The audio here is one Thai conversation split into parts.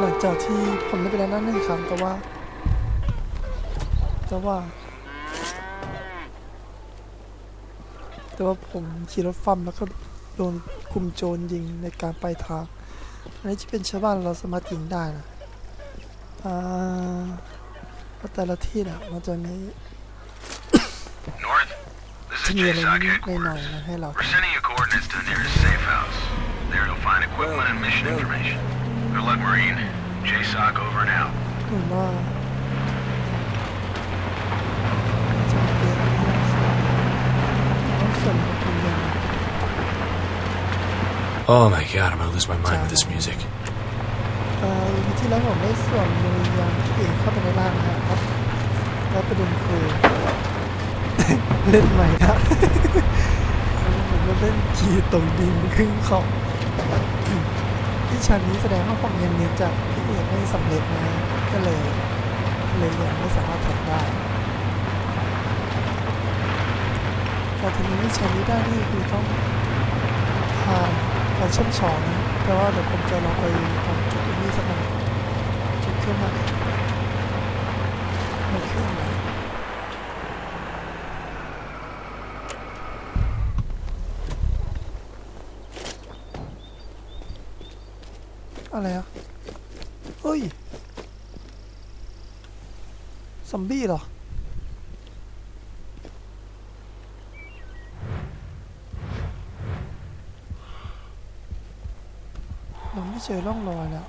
หลังจากที่ผมได้ไปแล้วนั่นหนึ่งครั้งแต่ว่า แต่ว่า แต่ว่าผมขี่รถฟัมแล้วก็โดนกลุ่มโจรยิงในการไปทาง อันนี้จะเป็นชาวบ้านเราสามารถยิงได้นะอ่าแต่ละที่นะมันจะมีจะมีอะไรนิดหน่อยนะให้เรา We're sending you coordinates to the nearest safe house. There you'll find equipment and mission information. Good luck, Marine. JSOC over and out. เหมือนว่าจะเป็นเรื่องต้องส่งวิญญาณ Oh my god, I'm gonna lose my mind with this music. เอ่อวิธีแล้วผมได้ส่วนวิญญาณที่เองเข้าไปในร่างนะครับ แล้วประเด็นคือ เล่นใหม่นะผมก็เล่นคีย์ตรงดินครึ่งของ ที่ชั้นนี้แสดงว่าผมยังเรียนจากที่เรียนไม่สำเร็จนะก็เลยเลยยังไม่สามารถทำได้แต่ทีนี้วิชานี้ได้นี่คือต้องผ่านการเชื่อมสองนะแต่ว่าเดี๋ยวผมจะลองไปทำจุดนี้สักหน่อยจุดเครื่องหมายในเครื่องหมาย อะไรอะเฮ้ยซอมบี้เหรอมันไม่เจอร่องรอยแล้ว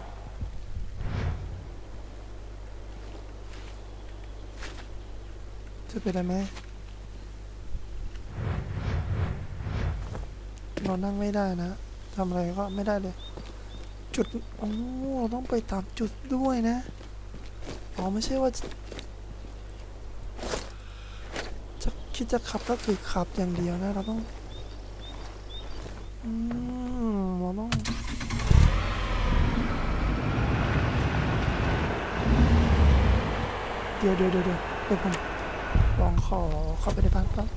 จะเป็นอะไรไหมเรานั่งไม่ได้นะทำอะไรก็ไม่ได้เลย จุดโอ้เราต้องไปตามจุดด้วยนะ อ๋อ ไม่ใช่ว่า จะคิดจะขับก็คือขับอย่างเดียวนะ เราต้อง อืม เราต้องเดี๋ยวเดี๋ยวเดี๋ยวเดี๋ยวเดี๋ยวผมลองขอเข้าไปในบ้านแป๊บ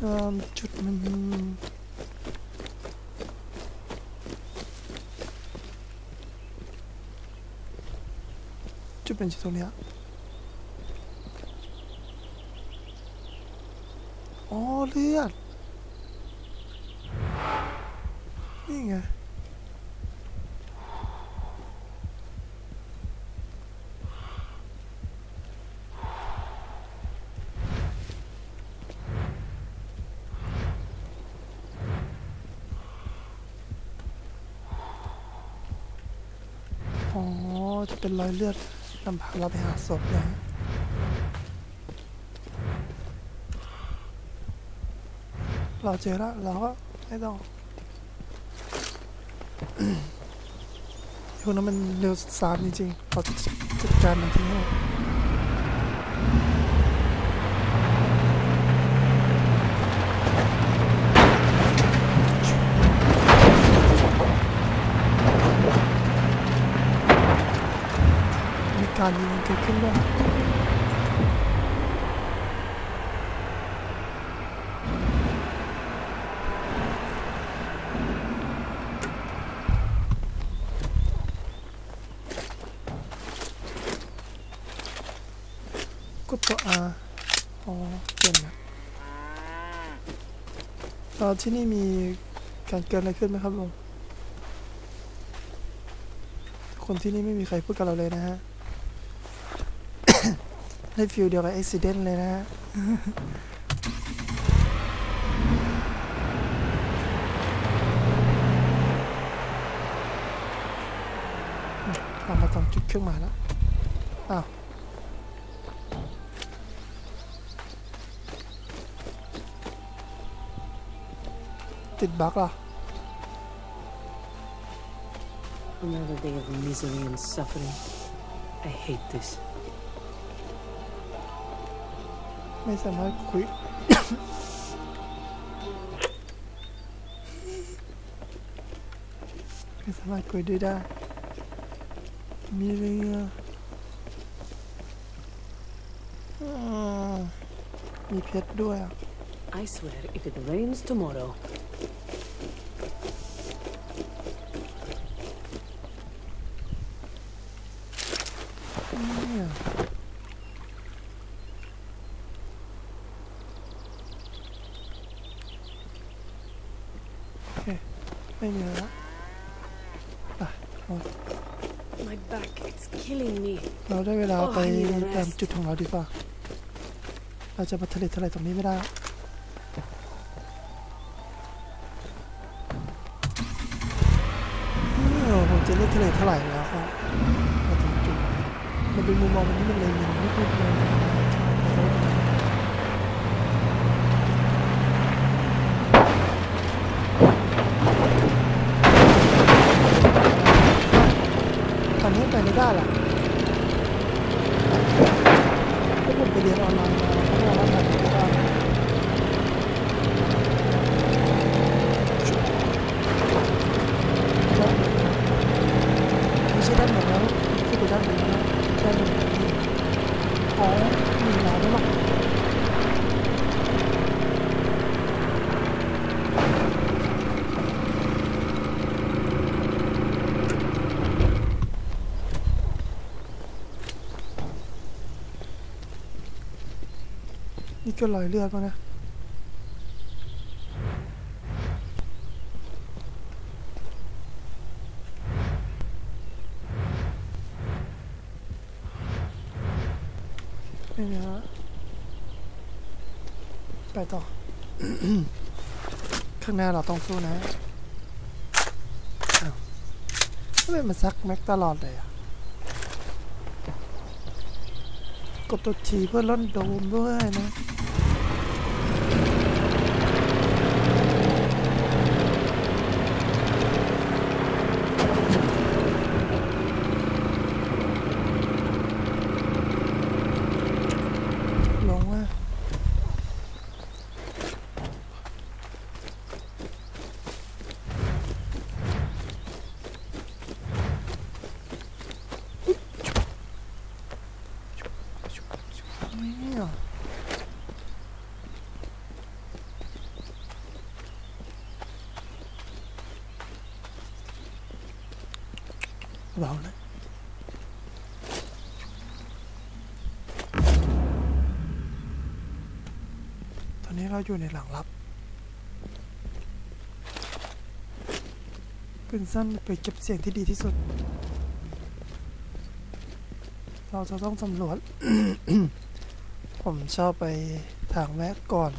เอิ่ มันจุดเป็นจุดตรงนี้อ๋อเลือด นี่ไง อ๋อ จะ เป็นรอยเลือดนำพาเราไปหาศพนะเราเจอแล้วเราก็ไม่ต้องพวกนั้นมันเร็วสามจริงๆเราจัดการมันทิ้งหมด การยิงเกิดขึ้นด้กดตัว R อ๋อเปลี่ยนนะตอนที่นี่มีการเกิดอะไรขึ้นไหมครับลุงคนที่นี่ไม่มีใครพูดกับเราเลยนะฮะ ได้ฟิลเดียวกับอุบิเหตุเลยนะฮะเรามาตรงจุดเครื่องหมายแล้ว อ้าว ติดบั๊กเหรอ Another day of misery and suffering. I hate this. ไม่สามารถคุย ไม่สามารถคุยด้วยได้ มีเรืออืมมีเพชรด้วยอะ I swear, if it rains tomorrow, เนี่ยโอเค ไม่มีแล้วไปเอา my back, it's killing me. เราได้เวลาโอ้ยไปมีแต่ rest ตามจุดของเราดีกว่า เราจะมาทะเลทลายตรงนี้ไม่ได้ เออผมจะเลือกทะเลทลายแล้วครับมาถึงจุด มันเป็นมุมมองมันที่มันเลยมันนิดๆเลยตอนนี้ ได้ล่ะก็ผมไปเรียนออนไลน์มาเขาบอกว่าทำไม่ได้แล้วไม่ใช่ด้านหมดแล้วคือไปด้านหมดแล้วด้านหมดอ๋อมีเวลาด้วยหรอนี่ ก็รอยเลือดมานะไม่มีฮะไปต่อ ข้างหน้าเราต้องสู้นะอ้าวทำไมมันซักแม็กตลอดเลยอะกดตัวทีเพื่อล่นโดมด้วยนะ ลงว่าไม่เหรอเบาเลย ตอนนี้ เราอยู่ในหลังลับปืนสั้นไปเก็บเสียงที่ดีที่สุด เราจะต้องสำรวจ ผมชอบไปทางแวะก่อน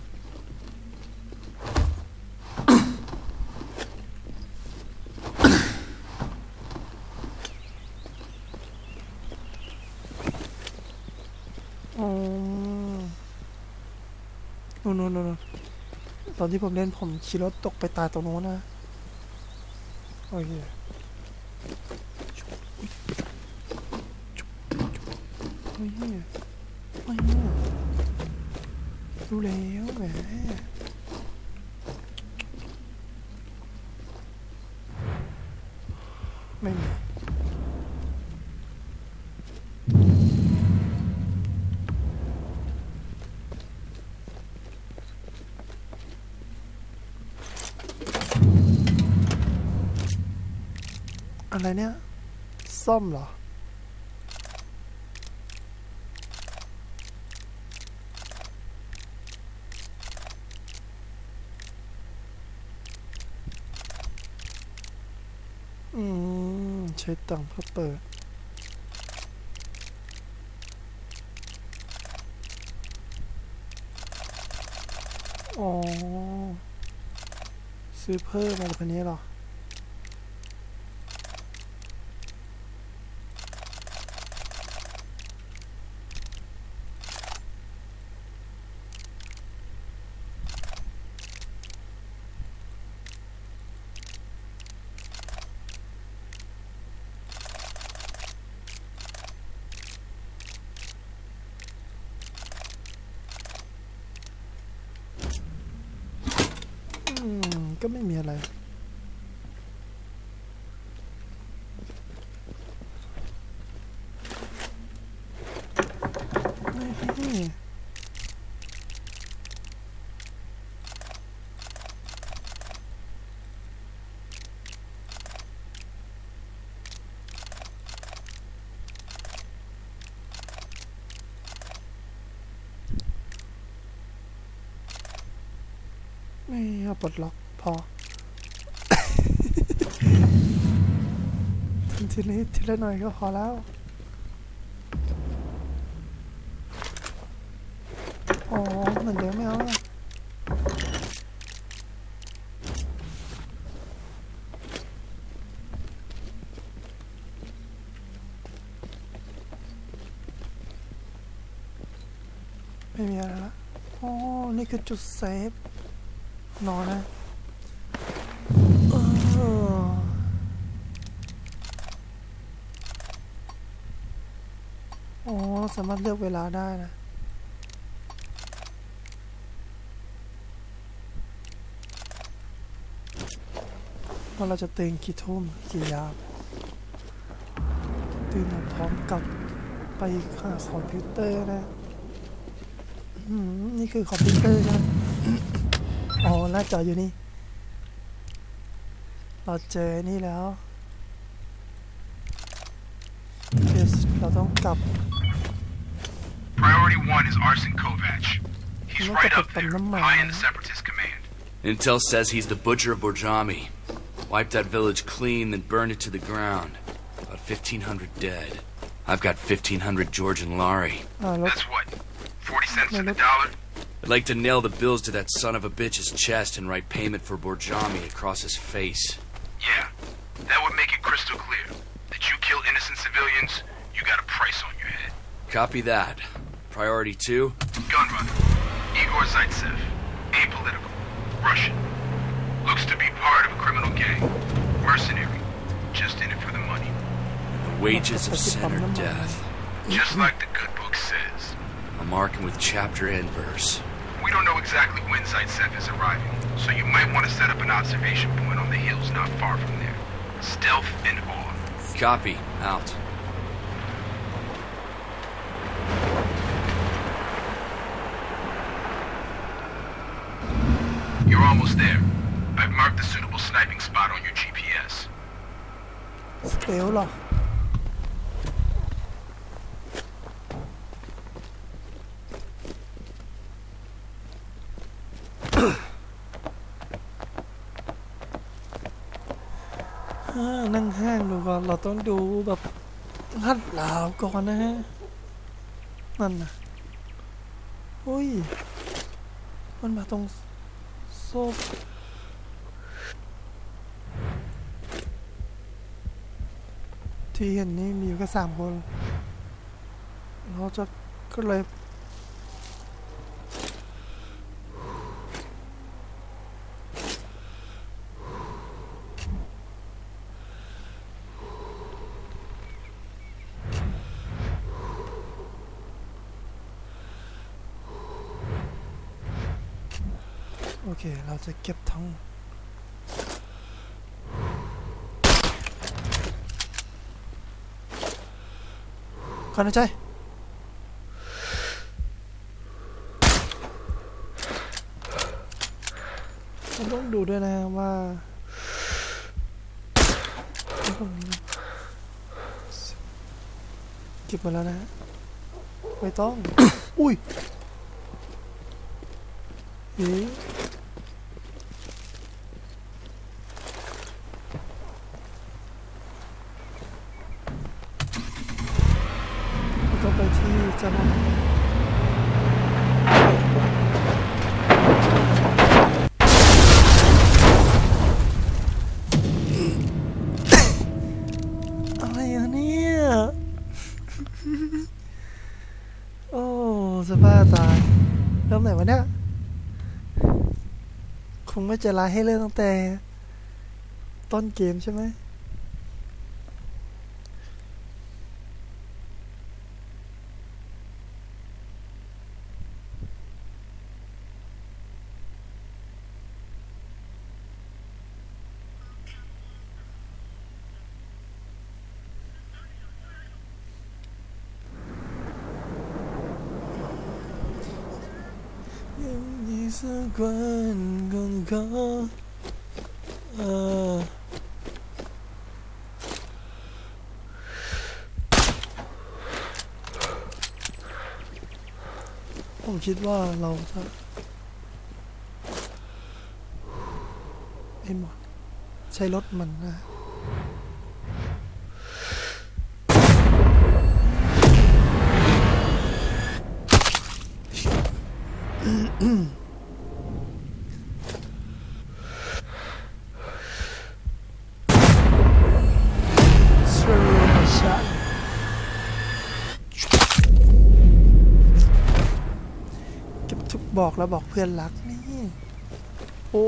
อ๋อ นู่นนู่นนู่น ตอนที่ผมเล่นผมขี่รถตกไปตายตรงโน้นนะ โอเคโอ้ยโอ้ยรู้แล้วแหมไม่มี อะไรเนี่ย ซ่อมเหรอ อืม ใช้ตังค์เพื่อเปิดอ๋อ ซื้อเพิ่มอะไรแบบนี้เหรอ็ไม่มีอะไร ไม่เอาปลดล็อก อทำทีละนิดทีละหน่อยก็พอแล้วอ๋อเหมือนเดิมไม่เอาอะไม่มีอะไรละอ๋อ นี่คือจุดเซฟ นอนนะเอออ๋อเรา สามารถเลือกเวลาได้นะ ว่าเราจะตื่นกี่ทุ่มกี่ยามตื่นมาพร้อมกับไปหาคอมพิวเตอร์นะอืมนี่คือคอมพิวเตอร์ใช่ไหมอ๋อหน้าจออยู่นี่ เราเจอนี่แล้วเราต้องกลับ Priority one is Arson Kovach. He's right up there, high in the Separatist command. Intel says he's the butcher of Borjami. Wiped that village clean, then burned it to the ground. About 1,500 dead. I've got 1,500 Georgian Lari. That's what? 40 cents on the dollar? I'd like to nail the bills to that son of a bitch's chest and write payment for Borjami across his face. Yeah, that would make it crystal clear that you kill innocent civilians, you got a price on your head. Copy that. Priority two? Gunrunner. Igor Zaitsev. Apolitical. Russian. Looks to be part of a criminal gang. Mercenary. Just in it for the money. And The wages of sin or death. Just like the good book says. I'll mark him with chapter and verse. We don't know exactly when Zaitsev is arriving, so you might want to set up an observation point on the hills not far from there. Stealth and awe. Copy. Out. Almost there. I've marked a suitable sniping spot on your GPS. สเตลเหรออ่านั่งห้างดูก่อน เราต้องดูแบบลัดลาวก่อนนะฮะ นั่นนะอุ้ย มันมาตรง โซ่ที่เห็นนี่มีอยู่แค่สามคน เราจะก็เลย เค เราจะเก็บทั้งก่อนใจผมต้องดูด้วยนะว่าเก็บมาแล้วนะ ไม่ต้อง อุ้ยเอ๊ะแล้วก็ไปที่จังหวัด อะไรอะเนี่ย โอ้จะบ้าตาย เริ่มไหนวะเนี่ย คงไม่ใจะร้ายให้เริ่มตั้งแต่ ต้นเกมใช่ไหม ยังมี สักวันคงขอเอ่อผมคิดว่าเราจะไอ้หมอนใช้รถมันนะส บอกแล้วบอกเพื่อนรักนี่ โอ้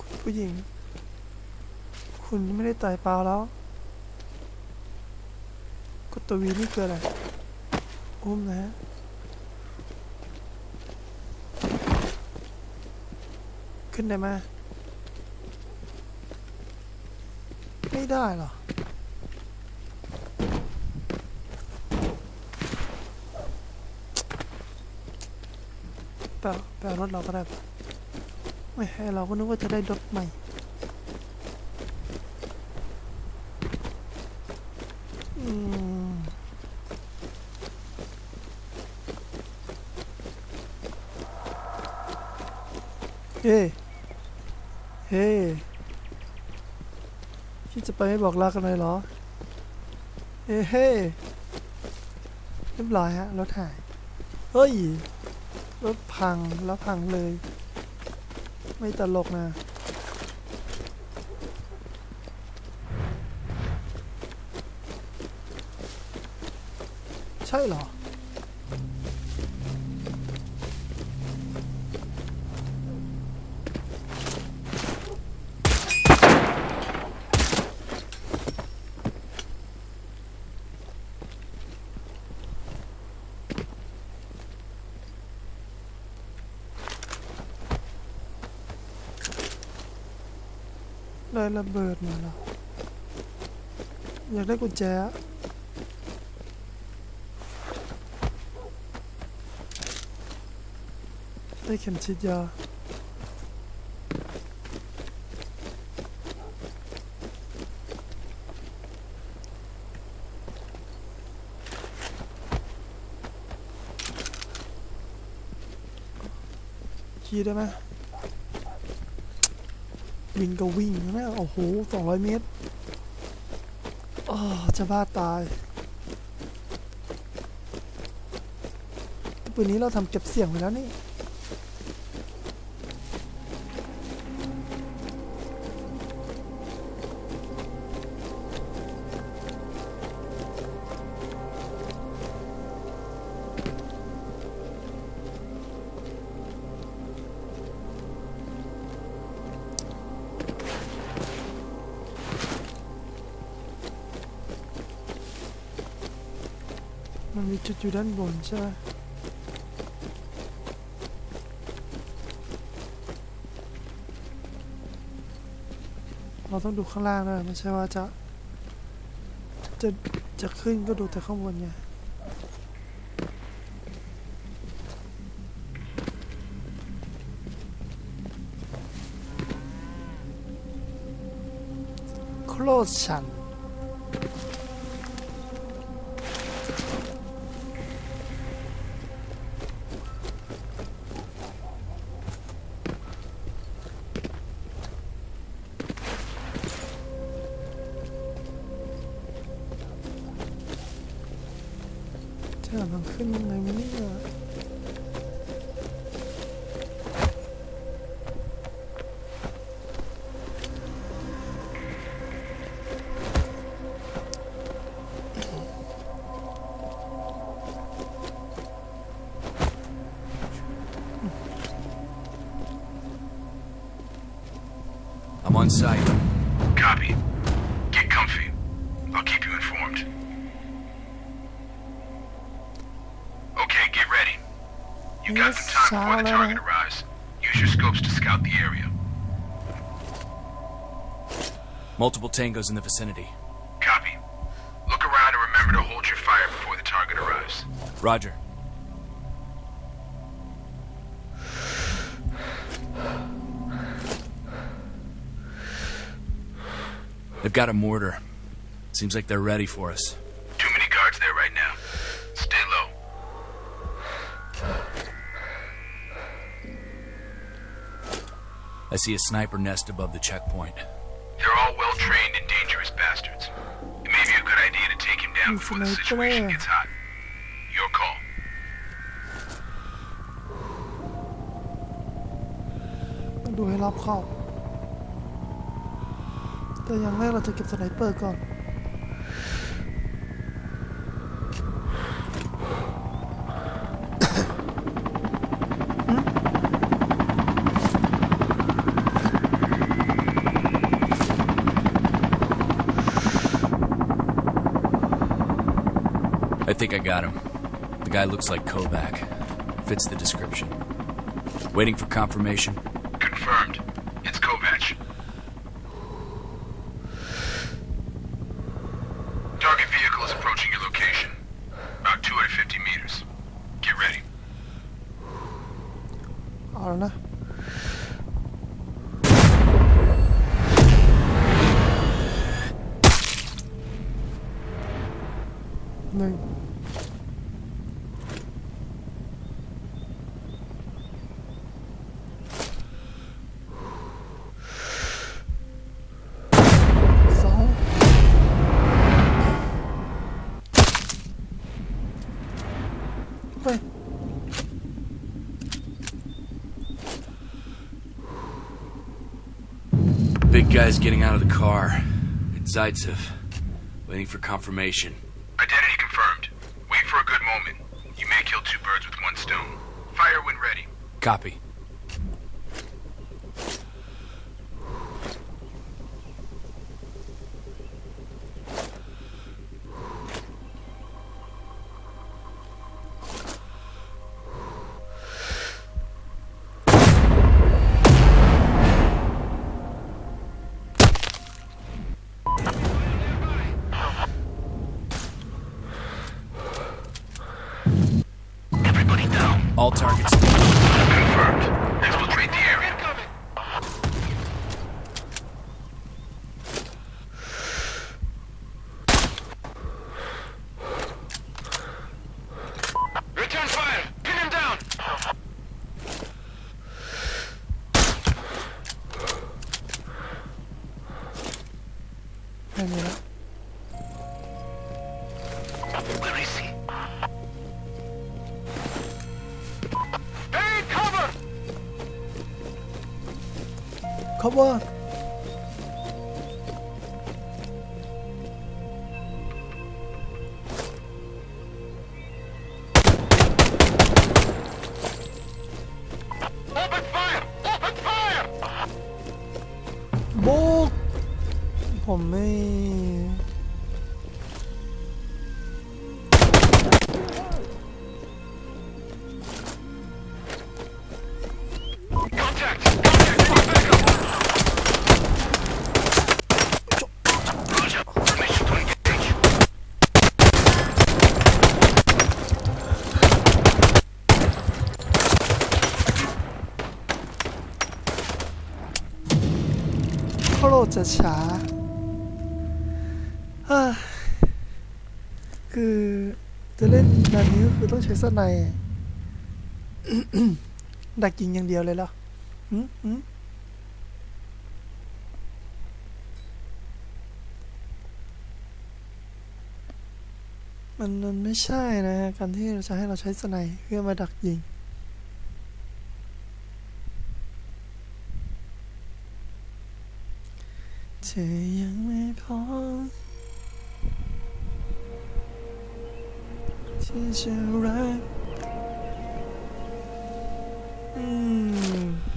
คุณผู้หญิง คุณไม่ได้ตายเปล่าแล้วกดตัววีนี่คืออะไรอุ้มนะฮะ ขึ้นได้ไหมไม่ได้หรอ แปลแปลรถเราก็ได้ไม่ให้เราก็นึกว่าจะได้รถใหม่ อืม เฮ้ เฮ้ คิดจะ ไปไม่บอกลากันเลยเหรอเฮ้เฮ้เรียบร้อยฮะรถหาย เฮ้ย รถพังแล้วพังเลย ไม่ตลกนะใช่เหรอ ได้ระเบิดมาแล้วอยากได้กุญแจได้เข็มฉีดยาขี่ได้ไหม วิ่งก็วิ่งนะโอ้โหสองร้อยเมตรอ้อจะบ้าตายปืนนี้เราทำเก็บเสียงไปแล้วนี่ มันมีจุดอยู่ด้านบนใช่ไหมเราต้องดูข้างล่างด้วยไม่ใช่ว่าจะจะจะขึ้นก็ดูแต่ข้างบนไงโคลดชัน จะมันขึ้นยังไงวะเนี่ยๆ I'm on site. Copy. Got before the target sir. arrives. Use your scopes to scout the area. Multiple tangos in the vicinity. Copy. Look around and remember to hold your fire before the target arrives. Roger. They've got a mortar. Seems like they're ready for us. I see a sniper nest above the checkpoint. They're all well trained and dangerous bastards. It may be a good idea to take him down Yes, before the sniper. situation gets hot. Your call. ต้องดูให้รอบคอบ แต่อย่างแรกเราจะเก็บสไนเปอร์ก่อน think I got him. The guy looks like Kovac. Fits the description. Waiting for confirmation. Guy's getting out of the car. It's Zaitsev. Waiting for confirmation. Identity confirmed. Wait for a good moment. You may kill two birds with one stone. Fire when ready. Copy. Targets. วะบุกผมไม่ จะช้า คือจะเล่นแบบนี้ก็คือต้องใช้สไนด์ดักยิงอย่างเดียวเลยเหรอหืมหืมมันมันไม่ใช่นะฮะการที่เราจะให้เราใช้สไนด์เพื่อมาดักยิง ธอยังไม่พร้อมที่จะรัก อืม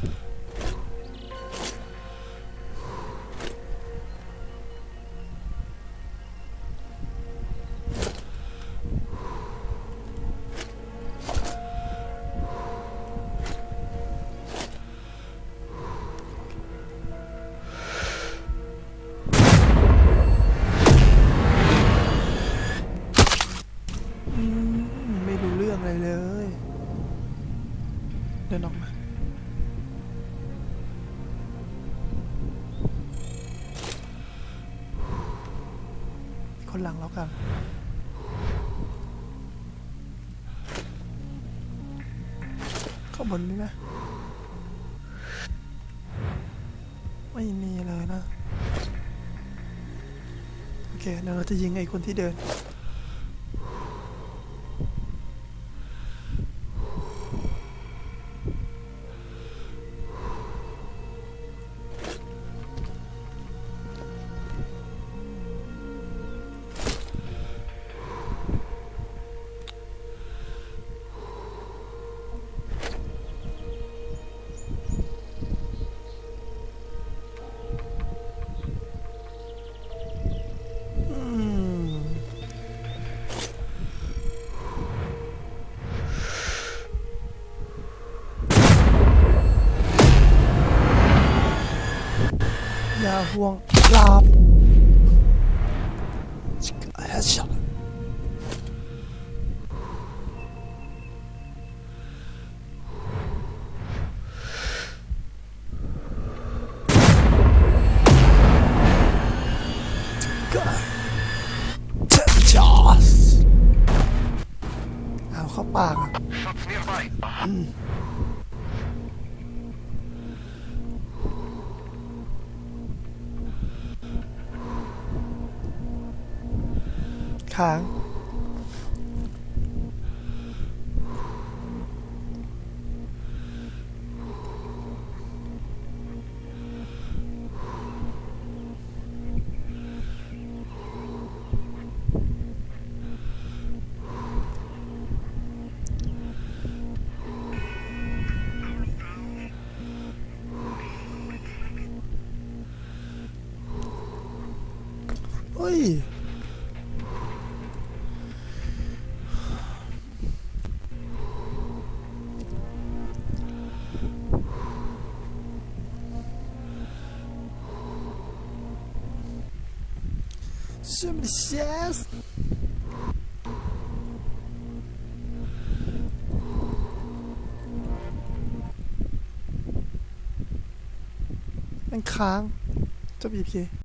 เดินออกมา All หลังแล้วกันข้างบนนี่ไหมไม่มีเลยนะ โอเคเดี๋ยวเราจะยิงไอ้คนที่เดิน อย่ ค้าง Somebody says มันค้างเจะบีพี